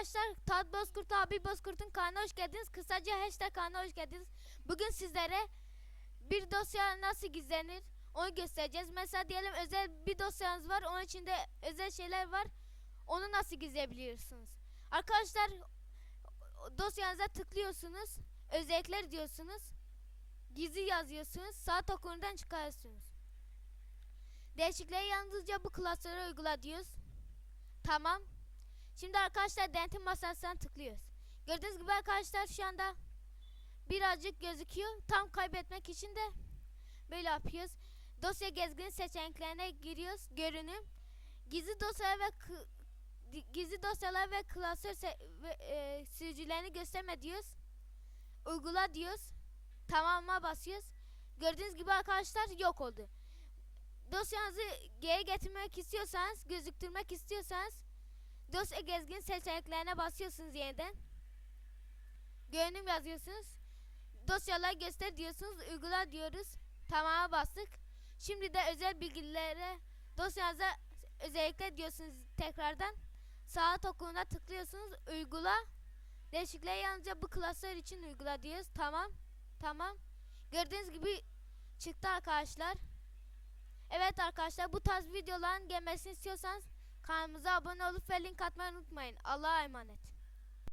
arkadaşlar Tat Bozkurt abi Bozkurt'un kanalına hoş geldiniz. Kısaca hashtag kanalına hoş geldiniz. Bugün sizlere bir dosya nasıl gizlenir onu göstereceğiz. Mesela diyelim özel bir dosyanız var. Onun içinde özel şeyler var. Onu nasıl gizleyebiliyorsunuz? Arkadaşlar dosyanıza tıklıyorsunuz. Özellikler diyorsunuz. Gizli yazıyorsunuz. Sağ okundan çıkarıyorsunuz. Değişikliği yalnızca bu klasöre uygula diyoruz. Tamam. Şimdi arkadaşlar denetim masasına tıklıyoruz. Gördüğünüz gibi arkadaşlar şu anda birazcık gözüküyor. Tam kaybetmek için de böyle yapıyoruz. Dosya gezgin seçeneklerine giriyoruz. Görünüm. Gizli dosyalar ve gizli dosyalar ve klasör ve, e, sürücülerini gösterme diyoruz. Uygula diyoruz. Tamama basıyoruz. Gördüğünüz gibi arkadaşlar yok oldu. Dosyanızı geri getirmek istiyorsanız, gözüktürmek istiyorsanız dosya gezgin seçeneklerine basıyorsunuz yeniden. Görünüm yazıyorsunuz. Dosyaları göster diyorsunuz. Uygula diyoruz. Tamama bastık. Şimdi de özel bilgilere dosyanıza özellikle diyorsunuz tekrardan. Sağ okuluna tıklıyorsunuz. Uygula. Değişikliğe yalnızca bu klasör için uygula diyoruz. Tamam. Tamam. Gördüğünüz gibi çıktı arkadaşlar. Evet arkadaşlar bu tarz videoların gelmesini istiyorsanız kanalımıza abone olup ve link atmayı unutmayın. Allah'a emanet.